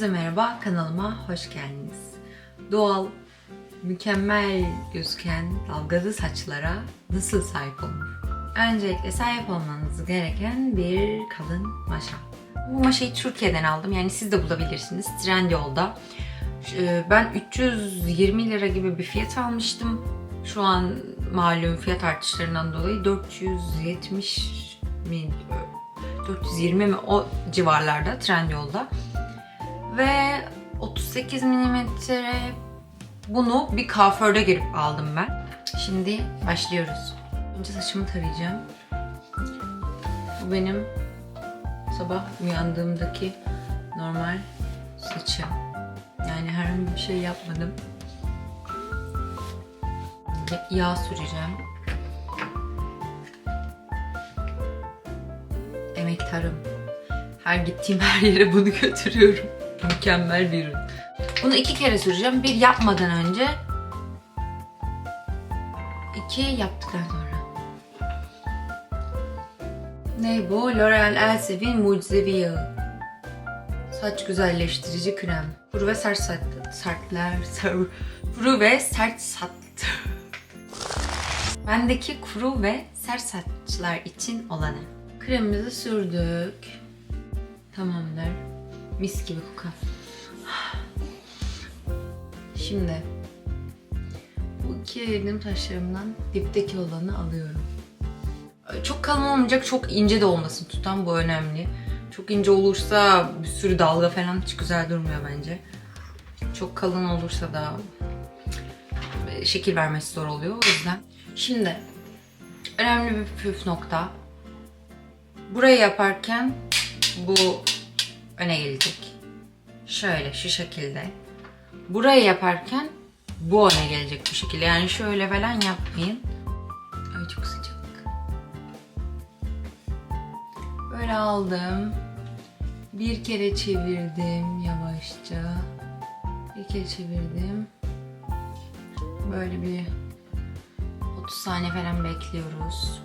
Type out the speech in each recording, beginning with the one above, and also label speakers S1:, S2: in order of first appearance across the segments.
S1: Herkese merhaba, kanalıma hoş geldiniz. Doğal, mükemmel gözüken dalgalı saçlara nasıl sahip olunur? Öncelikle sahip olmanız gereken bir kalın maşa. Bu maşayı Türkiye'den aldım, yani siz de bulabilirsiniz Trendyol'da. Ee, Ben 320 lira gibi bir fiyat almıştım. Şu an malum fiyat artışlarından dolayı 470 mi 420 mi o civarlarda Trendyol'da. Ve 38 milimetre bunu bir kuaförde girip aldım ben. Şimdi başlıyoruz. Önce saçımı tarayacağım. Bu benim sabah uyandığımdaki normal saçım. Yani herhangi bir şey yapmadım. Ya- Yağ süreceğim. Emektarım. Her gittiğim her yere bunu götürüyorum. Mükemmel bir ürün. Bunu iki kere süreceğim. Bir yapmadan önce. iki yaptıktan sonra. Ne bu? L'Oreal Elsevin Mucizevi Yağı. Saç güzelleştirici krem. Kuru ve sert saç, sertler, ser- kuru ve sert saç. Bendeki kuru ve sert saçlar için olanı. Kremimizi sürdük. Tamamdır. Mis gibi kokar. Şimdi bu iki eridim taşlarımdan dipteki olanı alıyorum. Çok kalın olmayacak, çok ince de olmasın tutan bu önemli. Çok ince olursa bir sürü dalga falan hiç güzel durmuyor bence. Çok kalın olursa da şekil vermesi zor oluyor o yüzden. Şimdi önemli bir püf nokta. Burayı yaparken bu öne gelecek. Şöyle şu şekilde. Burayı yaparken bu öne gelecek bu şekilde. Yani şöyle falan yapmayın. Ay çok sıcak. Böyle aldım. Bir kere çevirdim yavaşça. Bir kere çevirdim. Böyle bir 30 saniye falan bekliyoruz.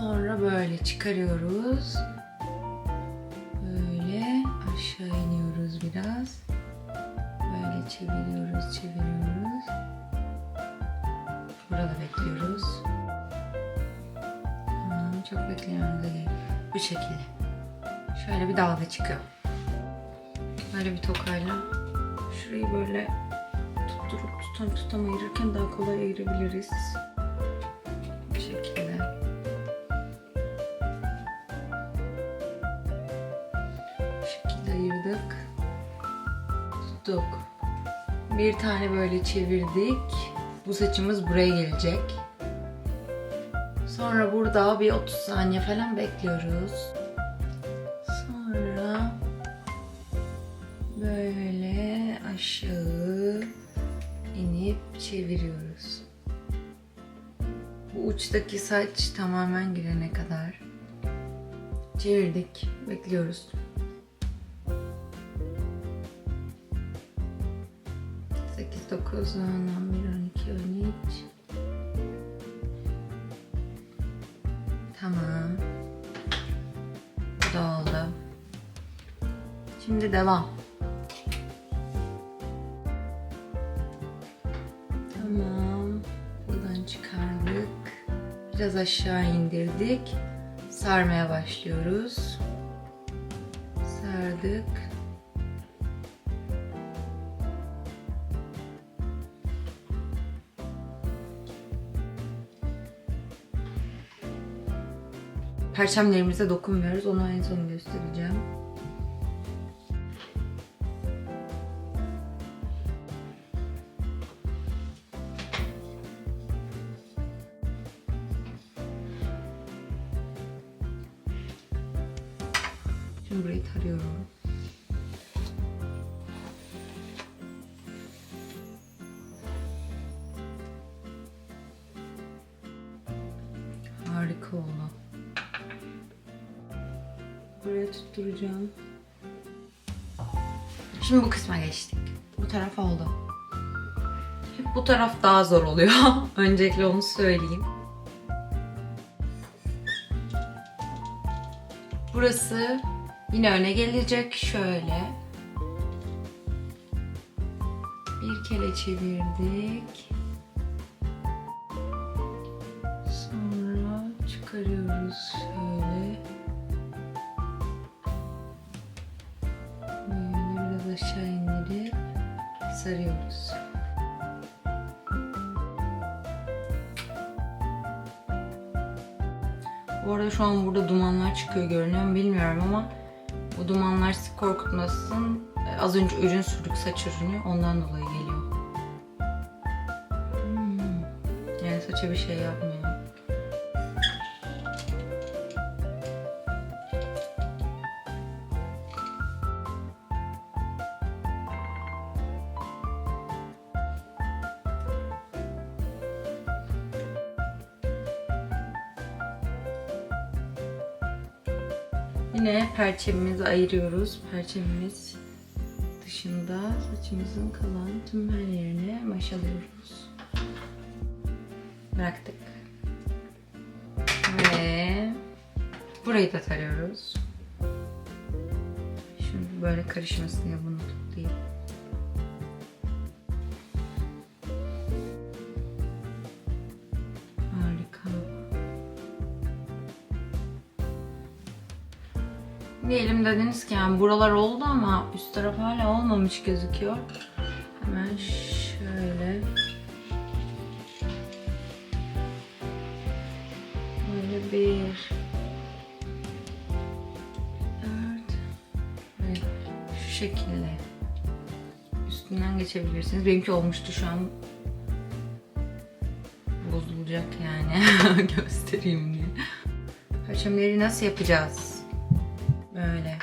S1: Sonra böyle çıkarıyoruz. Böyle aşağı iniyoruz biraz. Böyle çeviriyoruz, çeviriyoruz. Burada bekliyoruz. Tamam, çok beklememize gerek. Bu şekilde. Şöyle bir dalga çıkıyor. Böyle bir tokayla şurayı böyle tutturup tutam tutam ayırırken daha kolay ayırabiliriz. Ayırdık. Tuttuk. Bir tane böyle çevirdik. Bu saçımız buraya gelecek. Sonra burada bir 30 saniye falan bekliyoruz. Sonra böyle aşağı inip çeviriyoruz. Bu uçtaki saç tamamen girene kadar çevirdik. Bekliyoruz. 8, 9, 10, 11, 12, 13. Tamam. Bu da oldu. Şimdi devam. Tamam. Buradan çıkardık. Biraz aşağı indirdik. Sarmaya başlıyoruz. Sardık. Perçemlerimize dokunmuyoruz. Onu en son göstereceğim. Şimdi burayı tarıyorum. Harika Tutturacağım. Şimdi bu kısma geçtik. Bu taraf oldu. Hep bu taraf daha zor oluyor. Öncelikle onu söyleyeyim. Burası Yine öne gelecek şöyle. Bir kere çevirdik. Sonra çıkarıyoruz şöyle. Sarıyoruz. Bu arada şu an burada dumanlar çıkıyor görünüyor mu bilmiyorum ama o dumanlar sizi korkutmasın. Az önce ürün sürdük saç ürünü ondan dolayı geliyor. Hmm. Yani saça bir şey yapmıyor. Yine perçemimizi ayırıyoruz. Perçemimiz dışında saçımızın kalan tüm her yerine maşalıyoruz. Bıraktık. Ve burayı da tarıyoruz. Şimdi böyle karışmasın diye bunu Diyelim dediniz ki yani buralar oldu ama üst taraf hala olmamış gözüküyor. Hemen şöyle. Böyle bir, dört ve şu şekilde üstünden geçebilirsiniz. Benimki olmuştu şu an bozulacak yani göstereyim diye. Perçemleri nasıl yapacağız? Böyle.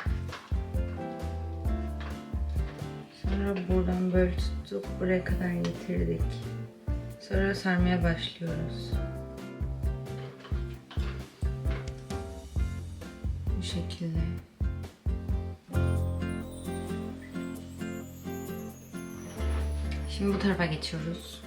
S1: Sonra buradan böyle tutup buraya kadar getirdik. Sonra sarmaya başlıyoruz. Bu şekilde. Şimdi bu tarafa geçiyoruz.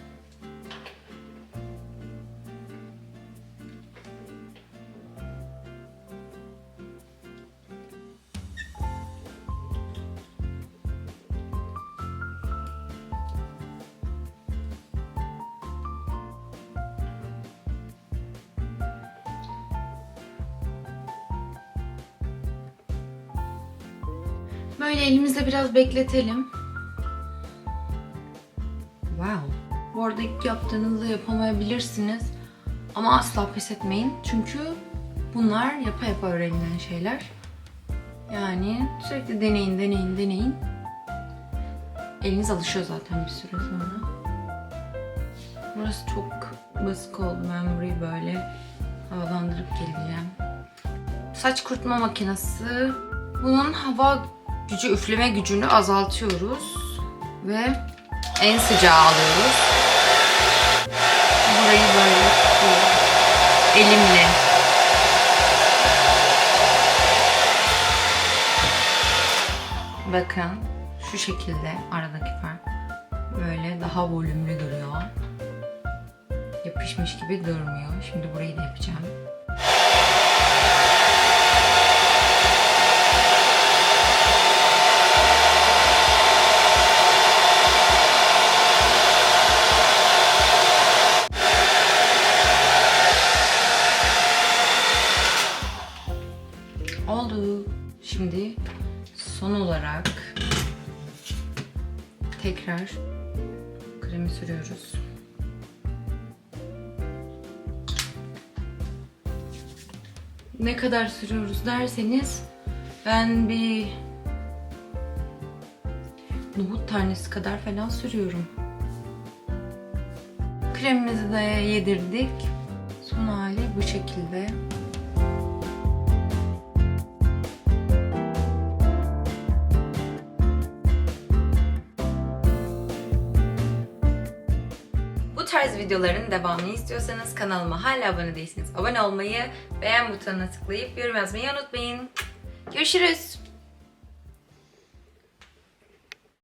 S1: Böyle elimizde biraz bekletelim. Wow. Bu arada ilk yaptığınızda yapamayabilirsiniz. Ama asla pes etmeyin. Çünkü bunlar yapa yapa öğrenilen şeyler. Yani sürekli deneyin, deneyin, deneyin. Eliniz alışıyor zaten bir süre sonra. Burası çok basık oldu. Ben burayı böyle havalandırıp geleceğim. Saç kurutma makinesi. Bunun hava gücü, üfleme gücünü azaltıyoruz. Ve en sıcağı alıyoruz. Burayı böyle. Elimle. Bakın şu şekilde aradaki fark. Böyle daha volümlü duruyor. Yapışmış gibi durmuyor. Şimdi burayı da yapacağım. Tekrar kremi sürüyoruz. Ne kadar sürüyoruz derseniz ben bir nohut tanesi kadar falan sürüyorum. Kremimizi de yedirdik. Son hali bu şekilde. Tarz videoların devamını istiyorsanız kanalıma hala abone değilseniz abone olmayı, beğen butonuna tıklayıp yorum yazmayı unutmayın. Görüşürüz.